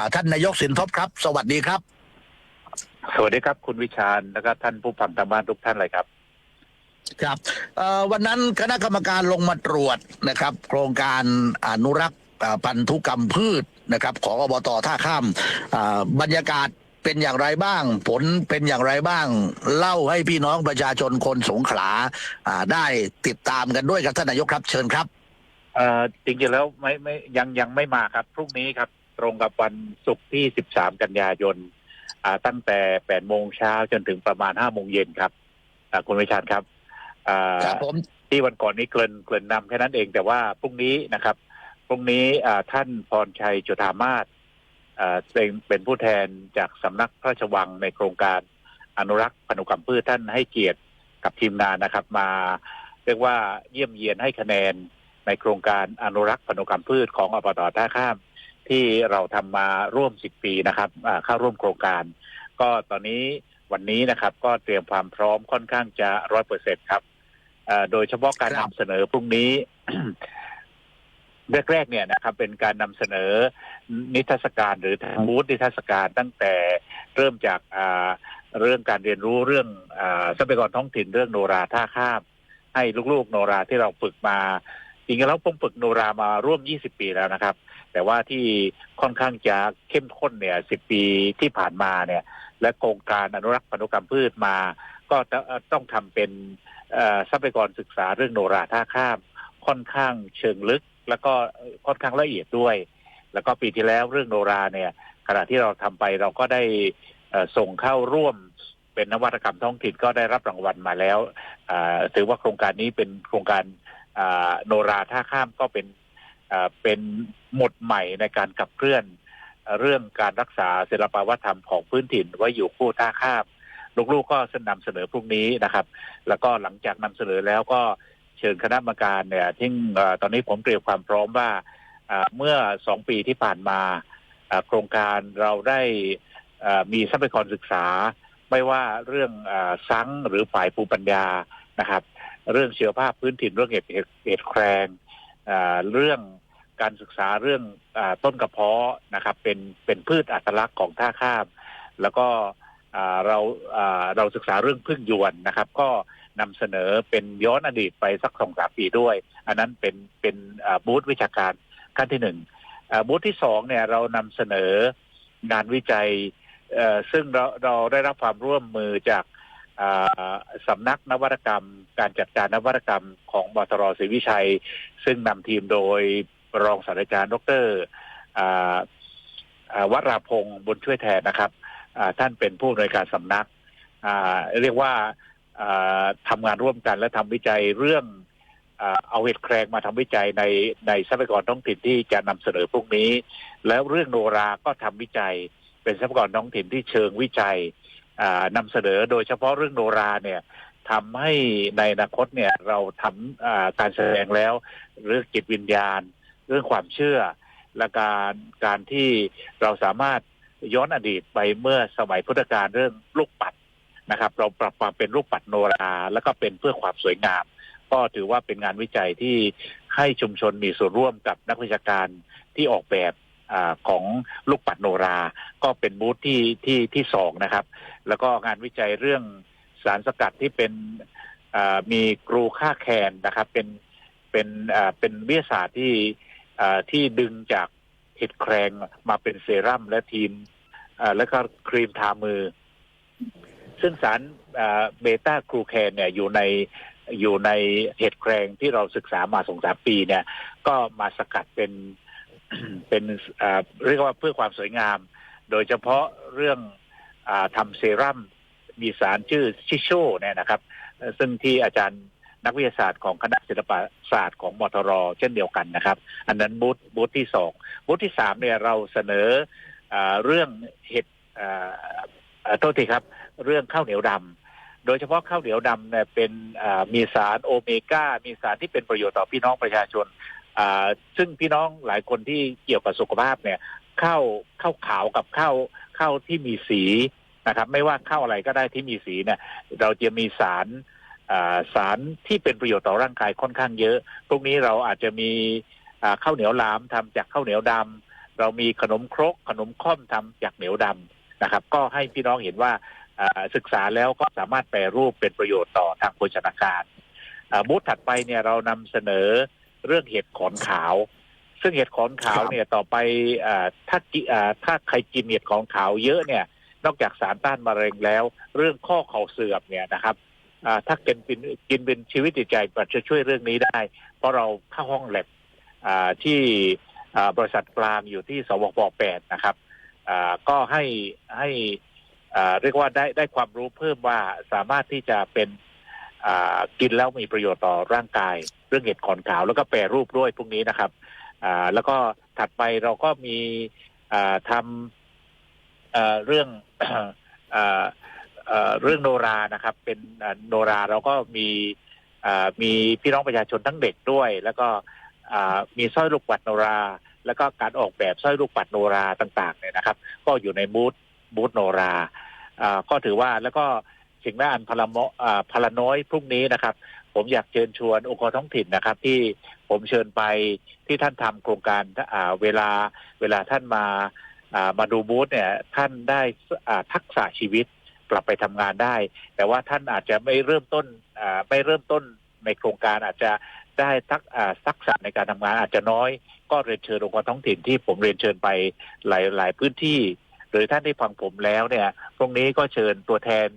อ่าท่านนายกสินทบครับ สวัสดีครับ สวัสดีครับ คุณวิชาญแล้วก็ท่านผู้ฟังทางบ้านทุกท่านเลยครับ ครับเอ่อวันนั้นคณะกรรมการลงมาตรวจนะครับ โครงการอนุรักษ์อ่าพันธุกรรมพืชนะครับ ของอบตท่าข้ามอ่าบรรยากาศเป็นอย่างไรบ้าง ผลเป็นอย่างไรบ้าง เล่าให้พี่น้องประชาชนคนสงขลาอ่าได้ติดตามกันด้วยครับท่านนายกครับ เชิญครับเอ่อจริงๆแล้วไม่ไม่ยังยังไม่มาครับ พรุ่งนี้ครับ ตรงกับวันศุกร์ที่ 13 กันยายนอ่าตั้งแต่ 8 โมงเช้าจนถึงประมาณ 5 โมงเย็นครับอ่าคุณวิชาญครับอ่าครับผมที่วันก่อนนี้เกริ่นเกริ่นนำแค่นั้นเองแต่ว่าพรุ่งนี้นะครับ พรุ่งนี้อ่าท่านพรชัยจุธามาศอ่าเป็นเป็นผู้แทนจากสำนักพระราชวังในโครงการอนุรักษ์พันธุกรรมพืชท่านให้เกียรติกับทีมงานนะครับ มาเรียกว่าเยี่ยมเยียนให้คะแนนในโครงการอนุรักษ์พันธุกรรมพืชของอบตท่าข้าม ที่เราทำมาร่วม 10 ปีนะครับอ่าเข้าร่วมโครงการ ก็ตอนนี้วันนี้นะครับ ก็เตรียมความพร้อมค่อนข้างจะร้อยเปอร์เซ็นครับเอ่อโดยเฉพาะการครับนำเสนอพรุ่งนี้แรกๆเนี่ยนะครับ เป็นการนำเสนอนิทรรศการหรือทางบูธนิทรรศการตั้งแต่เริ่มจากอ่าเรื่องการเรียนรู้เรื่องอาทรัพยากรท้องถิ่นเรื่องโนราท่าข้าม ให้ลูกๆ โนราที่เราฝึกมาจริงๆแล้วผมฝึกโนรามาร่วม 20 ปีแล้วนะครับ แต่ว่าที่ค่อนข้างจะเข้มข้นเนี่ย10ปีที่ผ่านมาเนี่ย และโครงการอนุรักษ์พันธุกรรมพืชมา ก็ต้องทำเป็นทรัพยากรศึกษาเรื่องโนราท่าข้าม ค่อนข้างเชิงลึก แล้วก็ค่อนข้างละเอียดด้วย แล้วก็ปีที่แล้วเรื่องโนราเนี่ย ขณะที่เราทำไปเราก็ได้ส่งเข้าร่วมเป็นนวัตกรรมท้องถิ่นก็ได้รับรางวัลมาแล้วถือว่าโครงการนี้เป็นโครงการโนราท่าข้ามก็เป็น เป็นหมดใหม่ในการขับเคลื่อน เรื่องการรักษาศิลปวัฒนธรรมของพื้นถิ่นไว้อยู่คู่ท่าข้ามลูกๆก็สนำเสนอพรุ่งนี้นะครับ แล้วก็หลังจากนำเสนอแล้วก็เชิญคณะกรรมการเนี่ยที่ตอนนี้ผมเตรียมความพร้อมว่าเมื่อสองปีที่ผ่านมาโครงการเราได้มีทรัพยากรศึกษา ไม่ว่าเรื่องอซังหรือฝ่ายภูมิปัญญานะครับ เรื่องเชีวภาพพื้นถิ่นเรื่องเห็ดเห็ดแครง เรื่องการศึกษาเรื่องอต้นกระเพาะนะครับ เป็นเป็นพืชอัตลักษณ์ของท่าข้าม แล้วก็เราเราศึกษาเรื่องพึ่งยวนนะครับ ก็นำเสนอเป็นย้อนอดีตไปสักสองสามปีด้วย อันนั้นเป็นเป็นบูธวิชาการขั้นที่หนึ่งบูธที่สองเนี่ยเรานำเสนองานวิจัยซึ่งเราเราได้รับความร่วมมือจาก สำนักนวัตกรรม การจัดการนวัตกรรมของบตรศรีวิชัย ซึ่งนำทีมโดยรองศาสตราจารย์ดรวราพงศ์บุญช่วยแทนนะครับท่านเป็นผู้อำนวยการสำนักเรียกว่าทำงานร่วมกันและทำวิจัยเรื่องเอาเห็ดแครงมาทำวิจัยในในทรัพยากรท้องถิ่นที่จะนำเสนอพรุ่งนี้ แล้วเรื่องโนราก็ทำวิจัยเป็นทรัพยากรท้องถิ่นที่เชิงวิจัย นำเสนอโดยเฉพาะเรื่องโนราเนี่ยทำให้ในอนาคตเนี่ยเราทำการแสดงแล้วเรื่องจิตวิญญาณ เรื่องความเชื่อ และการการที่เราสามารถย้อนอดีตไปเมื่อสมัยพุทธกาลเรื่องลูกปัดนะครับ เราปรับมามเป็นลูกปัดโนรา แล้วก็เป็นเพื่อความสวยงาม ก็ถือว่าเป็นงานวิจัยที่ให้ชุมชนมีส่วนร่วมกับนักวิชาการที่ออกแบบ อของลูกปัดโนรา ก็เป็นบูธที่ที่ที่สองนะครับ แล้วก็งานวิจัยเรื่องสารสกัดที่เป็นมีกรูค่าแคนนะครับ เป็นเป็นเป็นวิทยาศาสตร์ที่ที่ดึงจากเห็ดแครงมาเป็นเซรั่มและทีมแล้วก็ครีมทามือ ซึ่งสารเบต้ากรูแคนเนี่ยอยู่ในอยู่ในเห็ดแครงที่เราศึกษามาสองสามปีเนี่ย ก็มาสกัดเป็น เป็นเรียกว่าเพื่อความสวยงาม โดยเฉพาะเรื่องอทำเซรั่มมีสารชื่อชิโชเนี่ยนะครับ ซึ่งที่อาจารย์นักวิทยาศาสตร์ของคณะศิลปศาสตร์ของมทรเช่นเดียวกันนะครับ อันนั้นบูธบูธที่สองบูธที่สามเนี่ยเราเสนออเรื่องเห็ดโทษทีครับ เรื่องข้าวเหนียวดำโดยเฉพาะข้าวเหนียวดำเนี่ยเป็นมีสารโอเมก้า มีสารที่เป็นประโยชน์ต่อพี่น้องประชาชน ซึ่งพี่น้องหลายคนที่เกี่ยวกับสุขภาพเนี่ยข้าวข้าวขาวกับข้าวข้าวที่มีสีนะครับ ไม่ว่าข้าวอะไรก็ได้ที่มีสีเนี่ย เราจะมีสารสารที่เป็นประโยชน์ต่อร่างกายค่อนข้างเยอะพวกนี้เราอาจจะมีข้าวเหนียวหลามทำจากข้าวเหนียวดำเรามีขนมครก ขนมค่อมทำจากเหนียวดำนะครับ ก็ให้พี่น้องเห็นว่าศึกษาแล้วก็สามารถแปรรูปเป็นประโยชน์ต่อทางโภชนาการบูธถัดไปเนี่ยเรานำเสนอ เรื่องเห็ดขอนขาว ซึ่งเห็ดขอนขาวเนี่ยต่อไปอ่าถ้ากิอ่าถ้าใครกินเห็ดขอนขาวเยอะเนี่ย นอกจากสารต้านมะเร็งแล้ว เรื่องข้อเข่าเสื่อมเนี่ยนะครับอ่าถ้ากินเป็นกินเป็นชีวิตจิตใจมันจะช่วยเรื่องนี้ได้ เพราะเราเข้าห้องแลบอ่าที่อ่าบริษัทกลางอยู่ที่สวปแปดนะครับอ่าก็ให้ให้อ่าเรียกว่าได้ได้ความรู้เพิ่มว่าสามารถที่จะเป็นอ่า กินแล้วมีประโยชน์ต่อร่างกาย เรื่องเห็ดขอนขาวแล้วก็แปรรูปด้วยพวกนี้นะครับแล้วก็ถัดไปเราก็มีทำเรื่องเรื่องโนรานะครับ เป็นโนราเราก็มีมีพี่น้องประชาชนทั้งเด็กด้วย แล้วก็มีสร้อยลูกปัดโนรา แล้วก็การออกแบบสร้อยลูกปัดโนราต่าง ๆ เนี่ยนะครับ ก็อยู่ในบูธบูธโนราก็ถือว่าแล้วก็ สิ่งแรกอันพลามอ่าพลาน้อยพรุ่งนี้นะครับ ผมอยากเชิญชวนองค์กรท้องถิ่นนะครับ ที่ผมเชิญไปที่ท่านทำโครงการอ่าเวลาเวลาท่านมาอ่ามาดูบูธเนี่ย ท่านได้อ่าทักษะชีวิตกลับไปทำงานได้ แต่ว่าท่านอาจจะไม่เริ่มต้นอ่าไม่เริ่มต้นในโครงการอาจจะได้ทักทักษะในการทำงานอาจจะน้อย ก็เรียนเชิญองค์กรท้องถิ่นที่ผมเรียนเชิญไปหลายหลายพื้นที่ หรือท่านที่ฟังผมแล้วเนี่ย ตรงนี้ก็เชิญตัวแทน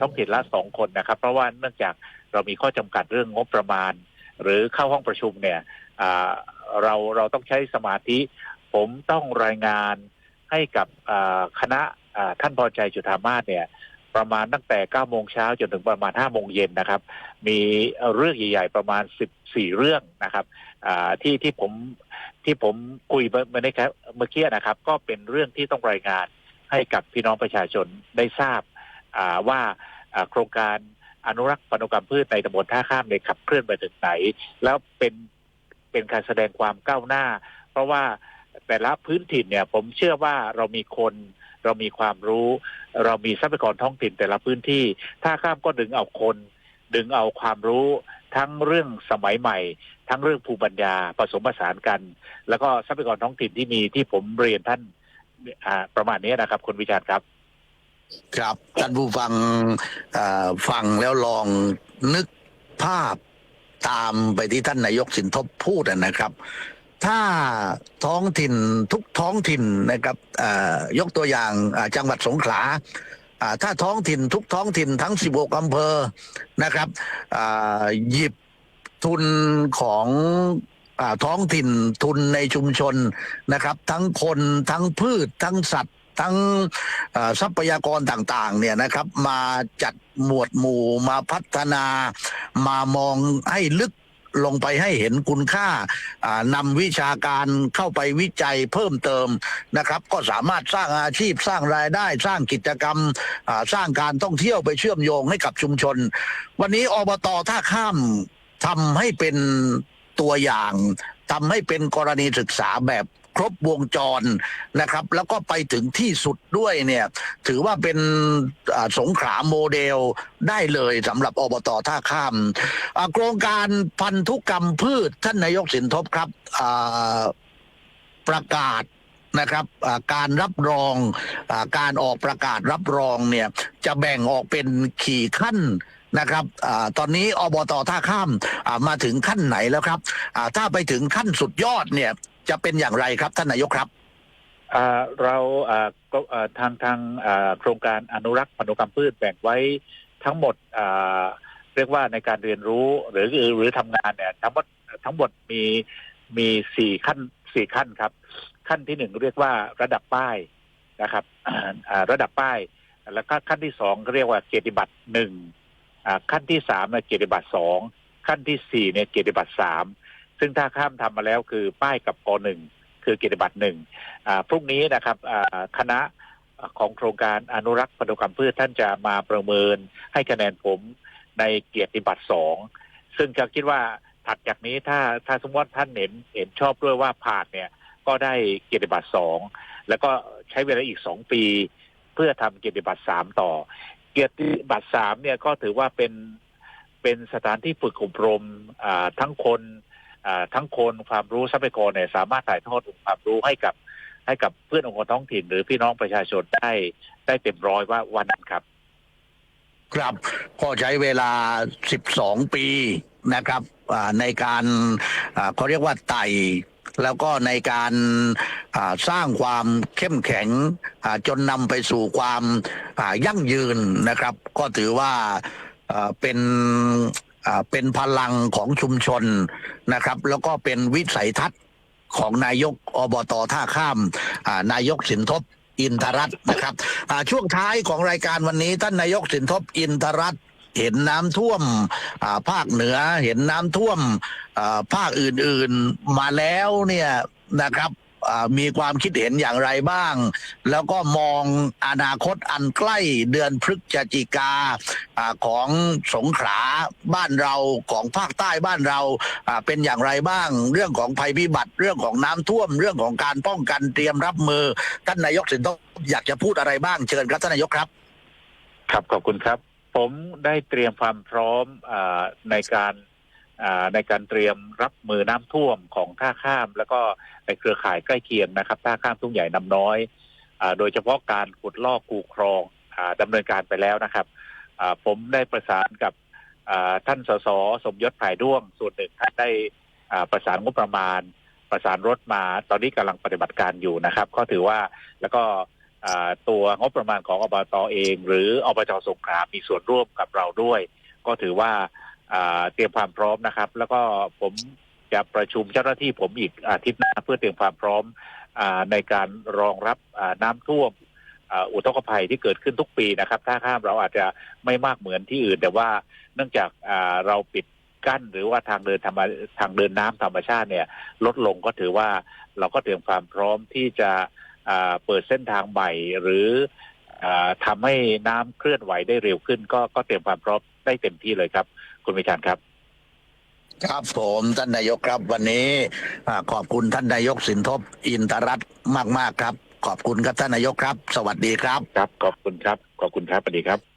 ท้องถิ่นละสองคนนะครับ เพราะว่าเนื่องจากเรามีข้อจำกัดเรื่องงบประมาณ หรือเข้าห้องประชุมเนี่ยเราเราต้องใช้สมาธิ ผมต้องรายงานให้กับคณะท่านพอใจจุธามาศเนี่ยประมาณตั้งแต่9โมงเช้าจนถึงประมาณ5โมงเย็นนะครับ มีเรื่องใหญ่ ๆ ประมาณ 14 เรื่องนะครับที่ที่ผมที่ผมคุยเมื่อในครับเมื่อกี้นะครับ ก็เป็นเรื่องที่ต้องรายงานให้กับพี่น้องประชาชนได้ทราบ ว่าโครงการอนุรักษ์พันธุกรรมพืชในตำบลท่าข้ามในยขับเคลื่อนไปถึงไหน แล้วเป็นเป็นการแสดงความก้าวหน้า เพราะว่าแต่ละพื้นถิ่นเนี่ยผมเชื่อว่าเรามีคนเรามีความรู้ เรามีทรัพยากรท้องถิ่นแต่ละพื้นที่ท่าข้ามก็ดึงเอาคน ดึงเอาความรู้ทั้งเรื่องสมัยใหม่ ทั้งเรื่องภูมิปัญญาผสมผสานกัน แล้วก็ทรัพยากรท้องถิ่นที่มีที่ผมเรียนท่านประมาณนี้นะครับคุณวิชาญครับ ครับท่านผู้ฟังฟังแล้วลองนึกภาพตามไปที่ท่านนายกสินทบพูดนะครับ ถ้าท้องถิ่นทุกท้องถิ่นนะครับยกตัวอย่างจังหวัดสงขลาถ้าท้องถิ่นทุกท้องถิ่นทั้ง 16อำเภอนะครับหยิบทุนของอท้องถิ่นทุนในชุมชนนะครับ ทั้งคนทั้งพืชทั้งสัตว์ ทั้งทรัพยากรต่างๆเนี่ยนะครับมาจัดหมวดหมู่มาพัฒนามามองให้ลึกลงไปให้เห็นคุณค่านำวิชาการเข้าไปวิจัยเพิ่มเติมนะครับ ก็สามารถสร้างอาชีพสร้างรายได้สร้างกิจกรรมสร้างการท่องเที่ยวไปเชื่อมโยงให้กับชุมชน วันนี้อบตท่าข้ามทำให้เป็นตัวอย่างทำให้เป็นกรณีศึกษาแบบ ครบวงจรนะครับ แล้วก็ไปถึงที่สุดด้วยเนี่ยถือว่าเป็นสงขลาโมเดลได้เลยสำหรับอบตท่าข้ามโครงการพันธุกรรมพืชท่านนายกสินทบครับประกาศนะครับการรับรองอการออกประกาศรับรองเนี่ยจะแบ่งออกเป็นขี่ขั้นนะครับอตอนนี้อบตท่าข้ามมาถึงขั้นไหนแล้วครับถ้าไปถึงขั้นสุดยอดเนี่ย จะเป็นอย่างไรครับท่านนายกครับอ่าเราอ่าก็อ่าทางทางอ่าโครงการอนุรักษ์พันธุกรรมพืชแบ่งไว้ทั้งหมดอ่าเรียกว่าในการเรียนรู้หรือหรือทำงานเนี่ยทั้งหมดทั้งหมดมีมีสี่ขั้นสี่ขั้นครับ ขั้นที่หนึ่งเรียกว่าระดับป้ายนะครับระดับป้าย แล้วก็ขั้นที่สองเรียกว่าเกียรติบัตรหนึ่งขั้นที่สามเนี่ยเกียรติบัตรสองขั้นที่สี่เนี่ยเกียรติบัตรสาม ซึ่งถ้าข้ามทำมาแล้วคือป้ายกับกหนึ่งคือเกียรติบัตรหนึ่งพรุ่งนี้นะครับคณะของโครงการอนุรักษ์พันธุกรรมพืชท่านจะมาประเมินให้คะแนนผมในเกียรติบัตรสองซึ่งจะคิดว่าถัดจากนี้ถ้าถ้าสมมติท่านเห็นเห็นชอบด้วยว่าผ่านเนี่ยก็ได้เกียรติบัตรสองแล้วก็ใช้เวลาอีกสองปี เพื่อทำเกียรติบัตรสามต่อ เกียรติบัตรสามเนี่ยก็ถือว่าเป็นเป็นสถานที่ฝึกอบรมทั้งคน ทั้งคนความรู้ทรัพยากรเนี่ยสามารถถ่ายทอดองค์ความรู้ให้กับให้กับเพื่อนองค์กรท้องถิ่น หรือพี่น้องประชาชนได้ได้เต็มร้อยว่าวันนั้นครับ ครับก็ใช้เวลา 12 ปีนะครับในการเขาเรียกว่าไต่แล้วก็ในการสร้างความเข้มแข็งจนนำไปสู่ความยั่งยืนนะครับ ก็ถือว่าเป็น เป็นพลังของชุมชนนะครับ แล้วก็เป็นวิสัยทัศน์ของนายกอบตท่าข้ามอ่านายกสินทบอินทรัตน์นะครับช่วงท้ายของรายการวันนี้ท่านนายกสินทบอินทรัตน์เห็นน้ำท่วมอ่าภาคเหนือเห็นน้ำท่วมอ่าภาคอื่นๆมาแล้วเนี่ยนะครับ มีความคิดเห็นอย่างไรบ้าง แล้วก็มองอนาคตอันใกล้เดือนพฤศจิกาอของสงขลาบ้านเราของภาคใต้บ้านเราเป็นอย่างไรบ้าง เรื่องของภัยพิบัติ เรื่องของน้ำท่วม เรื่องของการป้องกันเตรียมรับมือท่านนายกสินทบอยากจะพูดอะไรบ้างเชิญครับท่านนายกครับ ครับขอบคุณครับ ผมได้เตรียมความพร้อมอในการ ในการเตรียมรับมือน้ำท่วมของท่าข้าม แล้วก็ในเครือข่ายใกล้เคียงนะครับท่าข้ามทุ่งใหญ่น้ำน้อยอโดยเฉพาะการขุดลอกคูคลองอาดำเนินการไปแล้วนะครับผมได้ประสานกับท่านสสสมยศภายด้วง ส่วนหนึ่งท่านได้ประสานงบประมาณ ประสานรถมา ตอนนี้กำลังปฏิบัติการอยู่นะครับ ก็ถือว่าแล้วก็ตัวงบประมาณของอบตเอง หรืออบจสงขลามีส่วนร่วมกับเราด้วย ก็ถือว่า เตรียมความพร้อมนะครับ แล้วก็ผมจะประชุมเจ้าหน้าที่ผมอีกอาทิตย์หน้าเพื่อเตรียมความพร้อมอในการรองรับน้ำท่วมอุทกภัยที่เกิดขึ้นทุกปีนะครับ ถ้าข้ามเราอาจจะไม่มากเหมือนที่อื่น แต่ว่าเนื่องจากเราปิดกั้นหรือว่าทางเดินธรรมทางเดินน้ำธรรมชาติเนี่ย ลดลงก็ถือว่าเราก็เตรียมความพร้อมที่จะเปิดเส้นทางใหม่หรืออาทำให้น้ำเคลื่อนไหวได้เร็วขึ้น ก็ก็เตรียมความพร้อมได้เต็มที่เลยครับ คุณวิจารณ์ครับครับผมท่านนายกครับวันนี้อ่าขอบคุณท่านนายกสินทบอินทรัตน์มากๆครับ ขอบคุณครับท่านนายกครับ สวัสดีครับ ครับ ขอบคุณครับ ขอบคุณครับสวัสดีครับ